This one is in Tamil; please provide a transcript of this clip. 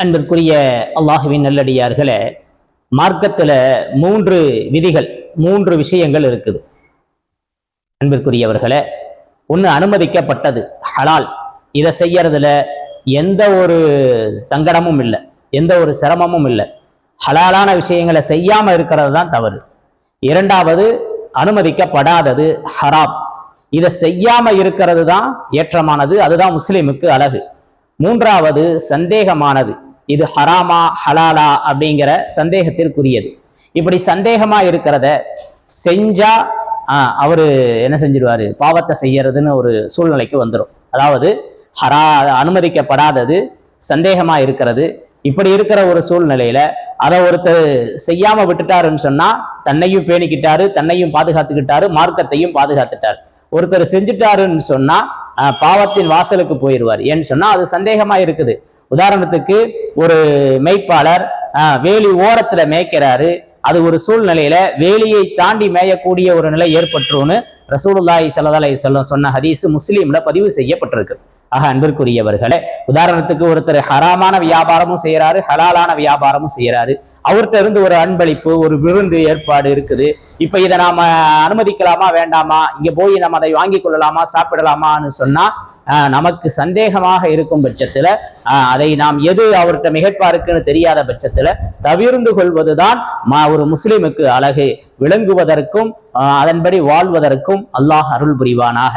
அன்பிற்குரிய அல்லாஹுவின் நல்லடியார்களே மார்க்கத்தில் மூன்று விதிகள் மூன்று விஷயங்கள் இருக்குது. அன்பிற்குரியவர்களே ஒன்று அனுமதிக்கப்பட்டது ஹலால். இதை செய்யறதுல எந்த ஒரு தங்கடமும் இல்லை எந்த ஒரு சிரமமும் இல்லை. ஹலாலான விஷயங்களை செய்யாமல் இருக்கிறது தான் தவறு. இரண்டாவது அனுமதிக்கப்படாதது ஹராப் இதை செய்யாமல் இருக்கிறது தான் ஏற்றமானது அதுதான் முஸ்லீமுக்கு அழகு. மூன்றாவது சந்தேகமானது. இது ஹராமா ஹலாலா அப்படிங்கிற சந்தேகத்திற்குரியது. இப்படி சந்தேகமா இருக்கிறத செஞ்சா அவரு என்ன செஞ்சிருவாரு? பாவத்தை செய்யறதுன்னு ஒரு சூழ்நிலைக்கு வந்துடும் அதாவது ஹரா அனுமதிக்கப்படாதது சந்தேகமா இருக்கிறது. இப்படி இருக்கிற ஒரு சூழ்நிலையில அதை ஒருத்தர் செய்யாம விட்டுட்டாருன்னு சொன்னா தன்னையும் பேணிக்கிட்டாரு தன்னையும் பாதுகாத்துக்கிட்டாரு மார்க்கத்தையும் பாதுகாத்துட்டாரு. ஒருத்தர் செஞ்சுட்டாருன்னு சொன்னா பாவத்தின் வாசலுக்கு போயிடுவார். ஏன்னு சொன்னால் அது சந்தேகமா இருக்குது. உதாரணத்துக்கு ஒரு மெய்ப்பாளர் வேலி ஓரத்துல மேய்க்கிறாரு. அது ஒரு சூழ்நிலையில வேலியை தாண்டி மேயக்கூடிய ஒரு நிலை ஏற்பட்டுருன்னு ரசூலுல்லாஹி ஸல்லல்லாஹு அலைஹி சொன்ன ஹதீஸ் முஸ்லீம்ல பதிவு செய்யப்பட்டிருக்கு. ஆக அன்பிற்குரியவர்களே உதாரணத்துக்கு ஒருத்தர் ஹராமான வியாபாரமும் செய்யறாரு ஹலாலான வியாபாரமும் செய்யறாரு அவர்கிட்ட இருந்து ஒரு அன்பளிப்பு ஒரு விருந்து ஏற்பாடு இருக்குது. இப்ப இதை நாம அனுமதிக்கலாமா வேண்டாமா? இங்க போய் நம்ம அதை வாங்கி கொள்ளலாமா சாப்பிடலாமான்னு சொன்னா நமக்கு சந்தேகமாக இருக்கும் பட்சத்துல அதை நாம் எது அவர்கிட்ட மிகப்பா இருக்குன்னு தெரியாத பட்சத்துல தவிர்ந்து கொள்வதுதான் ஒரு முஸ்லிமுக்கு அழகு. விளங்குவதற்கும் அதன்படி வாழ்வதற்கும் அல்லாஹ் அருள் புரிவானாக.